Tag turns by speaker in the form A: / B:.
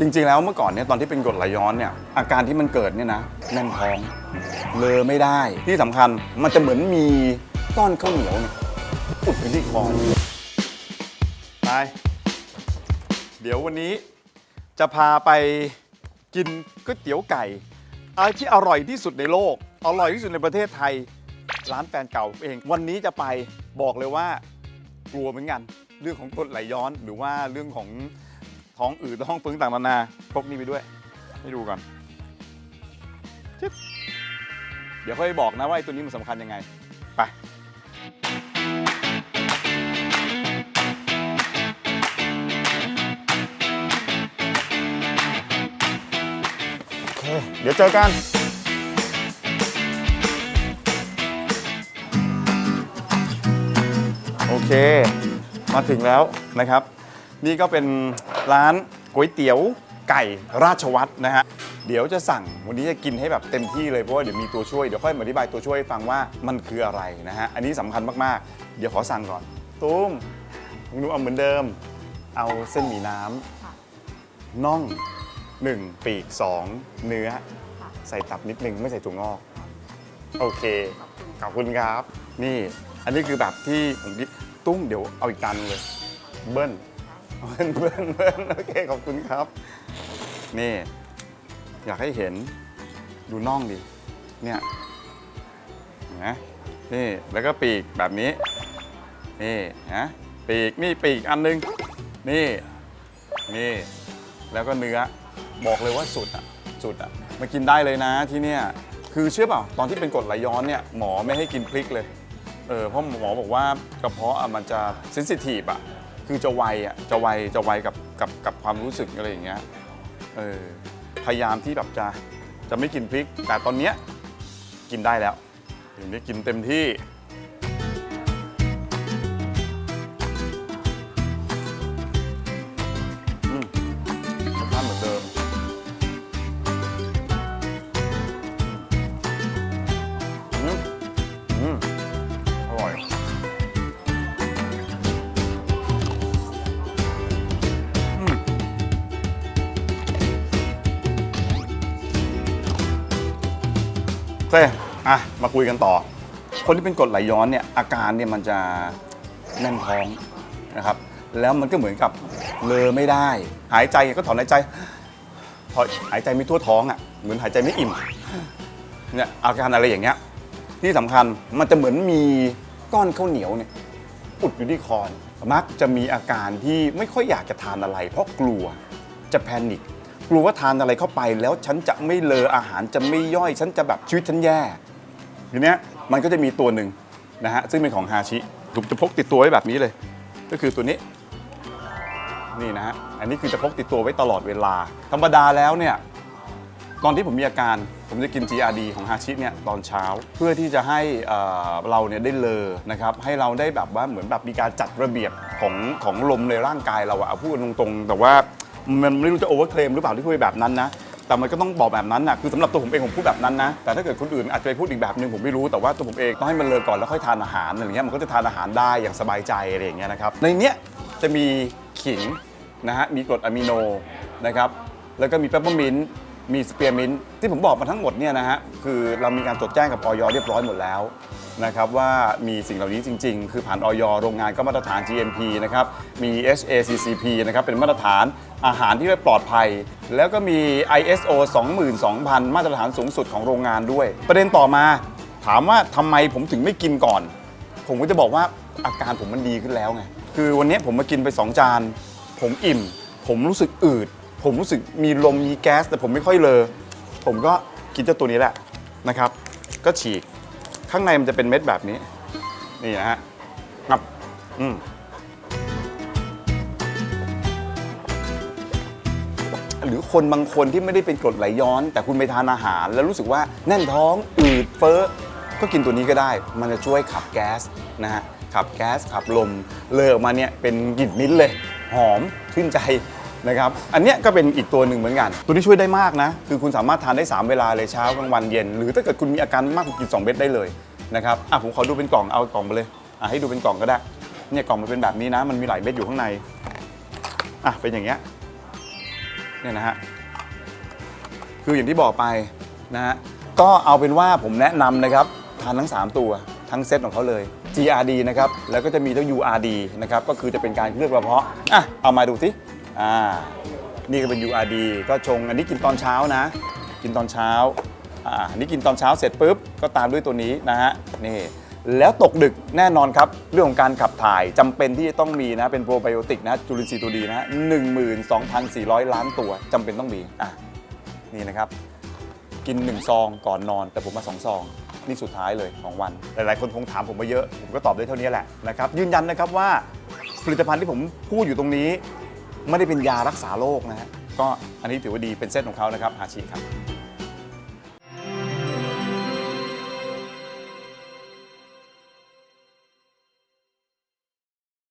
A: จริงๆ แล้วเมื่อก่อนเนี่ยตอนที่เป็นกรดไหลย้อนเนี่ยอาการที่มันเกิดเนี่ยนะแน่นท้องเลอไม่ได้ ที่สำคัญมันจะเหมือนมีก้อนข้าวเหนียวเนี่ยอุดอยู่ที่คอไปเดี๋ยววันนี้จะพาไปกินก๋วยเตี๋ยวไก่อะไรที่อร่อยที่สุดในโลก อร่อยที่สุดในประเทศไทย ร้านแฟนเก่าเอง วันนี้จะไปบอกเลยว่ากลัวเหมือนกัน เรื่องของกรดไหลย้อนหรือว่าเรื่องของ ท้องอืดท้องฟื้นต่างนานาพกนี่ไปด้วย ให้ดูก่อนจิ๊บเดี๋ยวค่อยบอกนะว่าไอ้ตัวนี้มันสำคัญยังไง ไป โอเค เดี๋ยวเจอกัน โอเค มาถึงแล้วนะครับ นี่ก็เป็น ร้านก๋วยเตี๋ยวไก่ราชวัตรนะฮะ เดี๋ยวจะสั่งวันนี้จะกินให้แบบเต็มที่เลยเพราะว่าเดี๋ยวมีตัวช่วยเดี๋ยวค่อยมาอธิบายตัวช่วยให้ฟังว่ามันคืออะไรนะฮะ อันนี้สำคัญมากๆ เดี๋ยวขอสั่งก่อน ตุ้มคุณนุ่มเอาเหมือนเดิม เอาเส้นหมี่น้ำน่องหนึ่งปีกสองเนื้อ ใส่ตับนิดนึงไม่ใส่ถั่วงอก โอเค ขอบคุณครับ นี่ อันนี้คือแบบที่ผมคิดตุ้มเดี๋ยวเอาอีกจานหนึ่งเลย เบิ้ล เบิ้ลเบิ้ลเบิ้ลโอเคขอบคุณครับ นี่ อยากให้เห็นดูน่องดิ เนี่ยเห็นะนี่แล้วก็ปีกแบบนี้ นี่นะปีกนี่ปีกอันหนึง นี่ นี่ แล้วก็เนื้อบอกเลยว่าสุดอะสุดอะมากินได้เลยนะที่เนี่ยคือเชื่อเปล่าตอนที่เป็นกรดไหลย้อนเนี่ยหมอไม่ให้กินพริกเลยเออเพราะหมอบอกว่ากระเพาะอะมันจะเซนซิทีฟอะ คือจะไวอะจะไวจะไวกับกับกับความรู้สึกอะไรอย่างเงี้ยเออพยายามที่แบบจะจะไม่กินพริก แต่ตอนเนี้ยกินได้แล้วถึงได้กินเต็มที่ เคอะมาคุยกันต่อ คนที่เป็นกรดไหลย้อนเนี่ยอาการเนี่ยมันจะแน่นท้องนะครับ แล้วมันก็เหมือนกับเลอไม่ได้ หายใจก็ถอนหายใจพอหายใจไม่ทั่วท้องอะเหมือนหายใจไม่อิ่มเนี่ยอาการอะไรอย่างเงี้ยที่สำคัญมันจะเหมือนมีก้อนข้าวเหนียวเนี่ยอุดอยู่ที่คอนมักจะมีอาการที่ไม่ค่อยอยากจะทานอะไร เพราะกลัวจะแพนิค กลัวว่าทานอะไรเข้าไป แล้วฉันจะไม่เลออาหารจะไม่ย่อย ฉันจะแบบชีวิตฉันแย่ทีเนี้ยมันก็จะมีตัวหนึ่งนะฮะซึ่งเป็นของฮาชิผมจะพกติดตัวไว้แบบนี้เลย ก็คือตัวนี้นี่นะฮะอันนี้คือจะพกติดตัวไว้ตลอดเวลา ธรรมดาแล้วเนี่ยตอนที่ผมมีอาการผมจะกิน GRD ของฮาชิเนี่ยตอนเช้าเพื่อที่จะให้เอ่อเราเนี่ยได้เลอนะครับให้เราได้แบบว่าเหมือนแบบมีการจัดระเบียบของของลมในร่างกายเราอะเอาพูดกันตรงๆ แต่ว่า มันไม่รู้จะโอเวอร์เคลมหรือเปล่าที่พูดแบบนั้นนะ แต่มันก็ต้องบอกแบบนั้นนะคือสำหรับตัวผมเองผมพูดแบบนั้นนะ แต่ถ้าเกิดคนอื่นอาจจะไปพูดอีกแบบหนึ่งผมไม่รู้ แต่ว่าตัวผมเองต้องให้มันเลอก่อนแล้วค่อยทานอาหารอะไรเงี้ย มันก็จะทานอาหารได้อย่างสบายใจอะไรอย่างเงี้ยนะครับ ในเนี้ยจะมีขิงนะฮะ มีกรดอะมิโนนะครับ แล้วก็มีเปปเปอร์มินต์ มีสเปียร์มินที่ผมบอกมาทั้งหมดเนี่ยนะฮะคือเรามีการจดแจ้งกับออยเรียบร้อยหมดแล้วนะครับว่ามีสิ่งเหล่านี้จริง ๆ คือผ่านออยโรงงานก็มาตรฐาน GMP นะครับมี HACCP นะครับเป็นมาตรฐานอาหารที่ปลอดภัย แล้วก็มี ISO 22,000 มาตรฐานสูงสุดของโรงงานด้วย ประเด็นต่อมาถามว่าทำไมผมถึงไม่กินก่อน ผมก็จะบอกว่าอาการผมมันดีขึ้นแล้วไงคือวันนี้ผมมากินไป 2 จาน ผมอิ่ม ผมรู้สึกอืด ผมรู้สึกมีลมมีแก๊ส แต่ผมไม่ค่อยเลอผมก็กินเจ้าตัวนี้แหละนะครับ ก็ฉีกข้างในมันจะเป็นเม็ดแบบนี้ นี่นะฮะงับอืมหรือคนบางคนที่ไม่ได้เป็นกรดไหลย้อน แต่คุณไปทานอาหาร แล้วรู้สึกว่าแน่นท้องอืดเฟ้อก็กินตัวนี้ก็ได้ มันจะช่วยขับแก๊สนะฮะขับแก๊สขับลมเลยออกมาเนี่ยเป็นกลิ่นมิ้นเลย หอมชื่นใจ นะครับอันเนี้ยก็เป็นอีกตัวหนึ่งเหมือนกัน ตัวนี้ช่วยได้มากนะ คือคุณสามารถทานได้ 3 เวลาเลยเช้ากลางวันเย็น หรือถ้าเกิดคุณมีอาการมากคุณกิน2เม็ดได้เลยนะครับอะผมขอดูเป็นกล่องเอากล่องมาเลยอะให้ดูเป็นกล่องก็ได้เนี่ยกล่องมันเป็นแบบนี้นะ มันมีหลายเม็ดอยู่ข้างในอะเป็นอย่างเงี้ยเนี่ยนะฮะคืออย่างที่บอกไปนะฮะก็เอาเป็นว่าผมแนะนำนะครับทานทั้ง 3 ตัวทั้งเซตของเขาเลย GRD นะครับ แล้วก็จะมีทั้ง URD นะครับ ก็คือจะเป็นการเลือบกระเพาะ อะ เอามาดูสิ อ่า นี่ก็เป็น URD ก็ชง อันนี้กินตอนเช้านะ กินตอนเช้า อ่า อันนี้กินตอนเช้าเสร็จปุ๊บ ก็ตามด้วยตัวนี้นะฮะ นี่ แล้วตกดึกแน่นอนครับ เรื่องของการขับถ่ายจำเป็นที่จะต้องมีนะ เป็นโปรไบโอติกนะ จุลินทรีย์ตัวดีนะฮะ12,400ล้านตัวจำเป็นต้องมี อะ นี่นะครับ กิน 1 ซองก่อนนอน แต่ผมมา 2 ซอง นี่สุดท้ายเลยของวัน หลาย ๆ คนคงถามผมมาเยอะ ผมก็ตอบได้เท่านี้แหละนะครับยืนยันนะครับว่าผลิตภัณฑ์ที่ผมพูดอยู่ตรงนี้ ไม่ได้เป็นยารักษาโรคนะฮะก็อันนี้ถือว่าดีเป็นเซตของเขานะครับฮาชิครับ